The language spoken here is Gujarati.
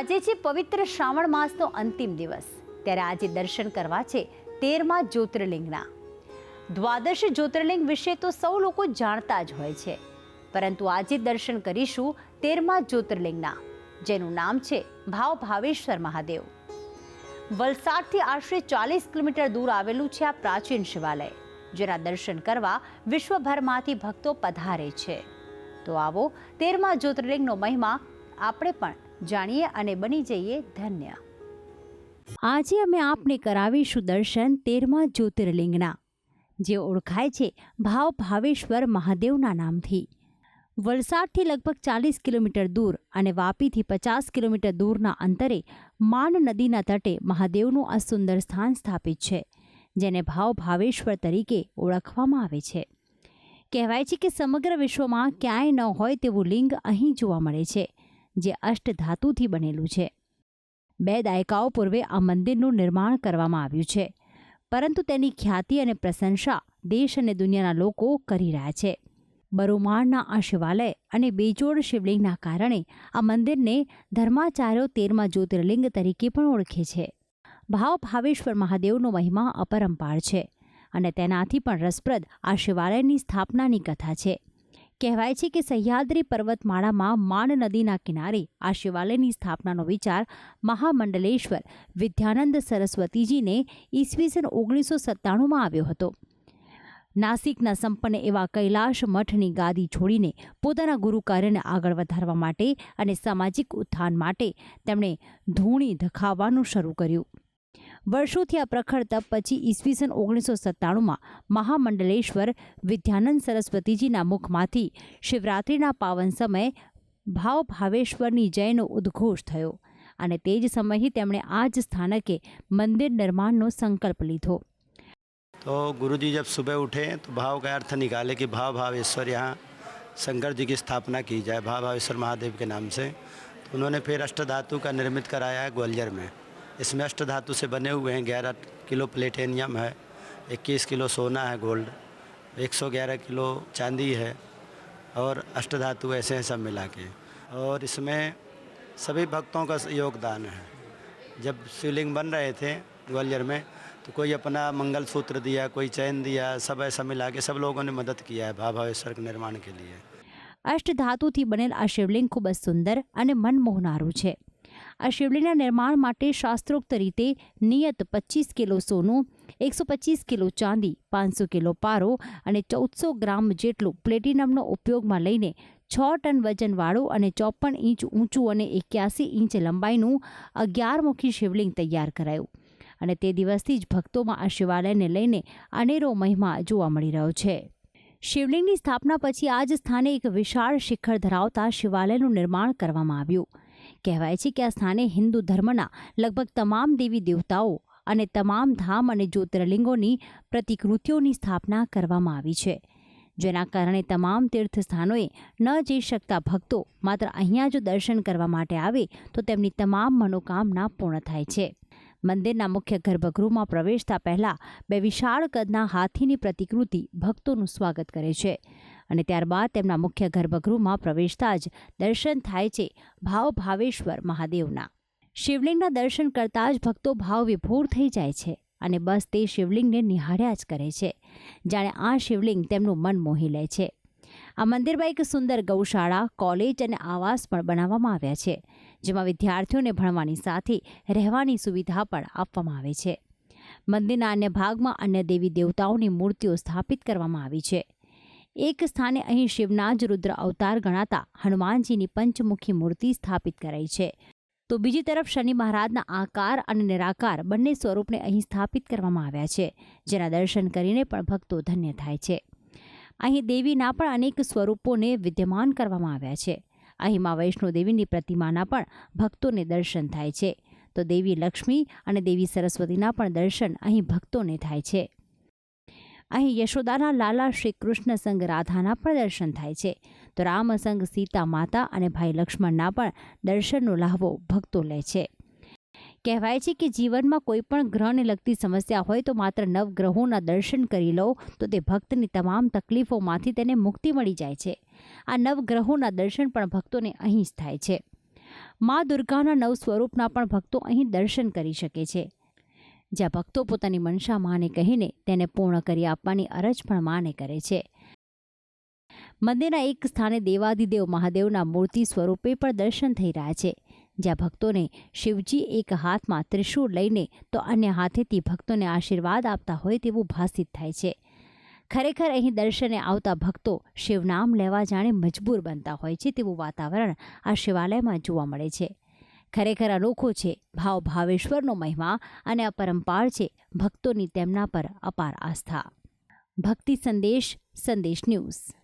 આજે છે પવિત્ર શ્રાવણ માસનો અંતિમ દિવસ. ત્યારે આજે દર્શન કરવા છે તેરમા જ્યોતિર્લિંગના. દ્વાદશ જ્યોતિર્લિંગ વિશે તો સૌ લોકો જાણતા જ હોય છે. પરંતુ આજે દર્શન કરીશું તેરમા જ્યોતિર્લિંગના, જેનું નામ છે ભાવ ભાવેશ્વર મહાદેવ. વલસાડથી આશરે ચાલીસ કિલોમીટર દૂર આવેલું છે આ પ્રાચીન શિવાલય, જેના દર્શન કરવા વિશ્વભરમાંથી ભક્તો પધારે છે. તો આવો તેરમા જ્યોતિર્લિંગનો મહિમા આપણે પણ જાણીએ અને બની જઈએ ધન્ય. આજે અમે આપને કરાવીશું દર્શન તેરમા જ્યોતિર્લિંગના, જે ઓળખાય છે ભાવ ભાવેશ્વર મહાદેવના નામથી. વલસાડથી લગભગ ચાલીસ કિલોમીટર દૂર અને વાપીથી પચાસ કિલોમીટર દૂરના અંતરે માન નદીના તટે મહાદેવનું આ સુંદર સ્થાન સ્થાપિત છે, જેને ભાવ ભાવેશ્વર તરીકે ઓળખવામાં આવે છે. કહેવાય છે કે સમગ્ર વિશ્વમાં ક્યાંય ન હોય તેવું લિંગ અહીં જોવા મળે છે. જે અષ્ટધાતુથી બનેલું છે. બે દાયકાઓ પૂર્વે આ મંદિરનું નિર્માણ કરવામાં આવ્યું છે. પરંતુ તેની ખ્યાતિ અને પ્રશંસા દેશ અને દુનિયાના લોકો કરી રહ્યા છે. બરુમાળના આ શિવાલય અને બેજોડ શિવલિંગના કારણે આ મંદિરને ધર્માચાર્યો તેરમા જ્યોતિર્લિંગ તરીકે પણ ઓળખે છે. ભાવ ભાવેશ્વર મહાદેવનો મહિમા અપરંપાર છે અને તેનાથી પણ રસપ્રદ આ શિવાલયની સ્થાપનાની કથા છે. કહેવાય છે કે સહ્યાદ્રી પર્વતમાળામાં માણ નદીના કિનારે આ શિવાલયની સ્થાપનાનો વિચાર મહામંડલેશ્વર વિદ્યાનંદ સરસ્વતીજીને ઈસવીસન ઓગણીસો સત્તાણુંમાં આવ્યો હતો. નાસિકના સંપન્ન એવા કૈલાશ મઠની ગાદી છોડીને પોતાના ગુરુ કાર્યને આગળ વધારવા માટે અને સામાજિક ઉત્થાન માટે તેમણે ધૂણી ધખાવવાનું શરૂ કર્યું. વર્ષોથી આ પ્રખર તપ પછી ઈસવીસન ઓગણીસો સત્તાણુંમાં મહામંડલેશ્વર વિદ્યાનંદ સરસ્વતીજીના મુખમાંથી શિવરાત્રિના પાવન સમયે ભાવ ભાવેશ્વરની જયનો ઉદ્ઘોષ થયો અને તે જ સમયે તેમણે આ જ સ્થાનકે મંદિર નિર્માણનો સંકલ્પ લીધો तो गुरु जी जब सुबह उठे तो भाव का अर्थ निकाले कि भाव भावेश्वर यहाँ शंकर जी की स्थापना की जाए भाव भावेश्वर महादेव के नाम से तो उन्होंने फिर अष्ट धातु का निर्मित कराया है ग्वालियर में इसमें अष्ट धातु से बने हुए हैं ग्यारह किलो प्लेटेनियम है इक्कीस किलो सोना है गोल्ड एक सौ ग्यारह किलो चांदी है और अष्ट धातु ऐसे हैं सब मिला के और इसमें सभी भक्तों का योगदान है जब शिवलिंग बन रहे थे ग्वालियर में तो कोई अपना मंगल सूत्र दिया कोई चैन दिया सब ऐसा मिला के सब लोगों ने मदद किया है भाभावेश्वर के निर्माण के लिए અષ્ટધાતુથી બનેલ આ શિવલિંગ ખૂબ જ સુંદર અને મનમોહનારું છે આ શિવલિંગના નિર્માણ માટે શાસ્ત્રોક્ત રીતે નિયત પચીસ કિલો સોનું, એકસો પચીસ કિલો ચાંદી, પાંચસો કિલો પારો અને ચૌદસો ગ્રામ જેટલું પ્લેટિનમનો ઉપયોગમાં લઈને છ ટન વજનવાળું અને ચોપન ઇંચ ઊંચું અને એક્યાસી ઇંચ લંબાઈનું અગિયારમુખી શિવલિંગ તૈયાર કરાયું. અને તે દિવસથી જ ભક્તોમાં આ શિવાલયને લઈને અનેરો મહિમા જોવા મળી રહ્યો છે. શિવલિંગની સ્થાપના પછી આ જ સ્થાને એક વિશાળ શિખર ધરાવતા શિવાલયનું નિર્માણ કરવામાં આવ્યું. કહેવાય છે કે આ સ્થાને હિન્દુ ધર્મના લગભગ તમામ દેવી દેવતાઓ અને તમામ ધામ અને જ્યોતિર્લિંગોની પ્રતિકૃતિઓની સ્થાપના કરવામાં આવી છે. જેના કારણે તમામ તીર્થ સ્થાનોએ ન જઈ શકતા ભક્તો માત્ર અહીંયા જો દર્શન કરવા માટે આવે તો તેમની તમામ મનોકામના પૂર્ણ થાય છે. મંદિરના મુખ્ય ગર્ભગૃહમાં પ્રવેશતા પહેલાં બે વિશાળ કદના હાથીની પ્રતિકૃતિ ભક્તોનું સ્વાગત કરે છે. અને ત્યારબાદ તેમના મુખ્ય ગર્ભગૃહમાં પ્રવેશતા જ દર્શન થાય છે ભાવ ભાવેશ્વર મહાદેવના. શિવલિંગના દર્શન કરતાં જ ભક્તો ભાવ વિભોર થઈ જાય છે અને બસ તે શિવલિંગને નિહાળ્યા જ કરે છે. જાણે આ શિવલિંગ તેમનું મન મોહી લે છે. આ મંદિરમાં એક સુંદર ગૌશાળા, કોલેજ અને આવાસ પણ બનાવવામાં આવ્યા છે, જેમાં વિદ્યાર્થીઓને ભણવાની સાથે રહેવાની સુવિધા પણ આપવામાં આવે છે. મંદિરના અન્ય ભાગમાં અન્ય દેવી દેવતાઓની મૂર્તિઓ સ્થાપિત કરવામાં આવી છે. એક સ્થાને અહીં શિવના જ રુદ્ર અવતાર ગણાતા હનુમાનજીની પંચમુખી મૂર્તિ સ્થાપિત કરાઈ છે. તો બીજી તરફ શનિ મહારાજના આકાર અને નિરાકાર બંને સ્વરૂપને અહીં સ્થાપિત કરવામાં આવ્યા છે, જેના દર્શન કરીને પણ ભક્તો ધન્ય થાય છે. અહીં દેવીના પણ અનેક સ્વરૂપોને વિદ્યમાન કરવામાં આવ્યા છે. અહીં મા વૈષ્ણોદેવીની પ્રતિમાના પણ ભક્તોને દર્શન થાય છે. તો દેવી લક્ષ્મી અને દેવી સરસ્વતીના પણ દર્શન અહીં ભક્તોને થાય છે. અહીં યશોદાના લાલા શ્રી કૃષ્ણ સંગ રાધાના પણ દર્શન થાય છે. તો રામ સંગ સીતા માતા અને ભાઈ લક્ષ્મણના પણ દર્શનનો લાહવો ભક્તો લે છે. કહેવાય છે કે જીવનમાં કોઈ પણ ગ્રહને લગતી સમસ્યા હોય તો માત્ર નવગ્રહોના દર્શન કરી લો તો તે ભક્તની તમામ તકલીફોમાંથી તેને મુક્તિ મળી જાય છે. આ નવગ્રહોના દર્શન પણ ભક્તોને અહીં જ થાય છે. મા દુર્ગાના નવ સ્વરૂપના પણ ભક્તો અહીં દર્શન કરી શકે છે. જ્યાં ભક્તો પોતાની મનસા માને કહીને તેને પૂર્ણ કરી આપવાની અરજ પણ માને કરે છે. મંદિરના એક સ્થાને દેવાદિદેવ મહાદેવના મૂર્તિ સ્વરૂપે પણ દર્શન થઈ રહ્યા છે. જ્યાં ભક્તોને શિવજી એક હાથમાં ત્રિશૂળ લઈને તો અન્ય હાથેથી ભક્તોને આશીર્વાદ આપતા હોય તેવું ભાસિત થાય છે. ખરેખર અહીં દર્શને આવતા ભક્તો શિવનામ લેવા જાણે મજબૂર બનતા હોય છે તેવું વાતાવરણ આ શિવાલયમાં જોવા મળે છે. ખરેખર અનોખો છે. ભાવ ભાવેશ્વરનો મહિમા અને અપરંપાર છે. ભક્તોની તેમના પર અપાર આસ્થા. ભક્તિ સંદેશ સંદેશ ન્યૂઝ.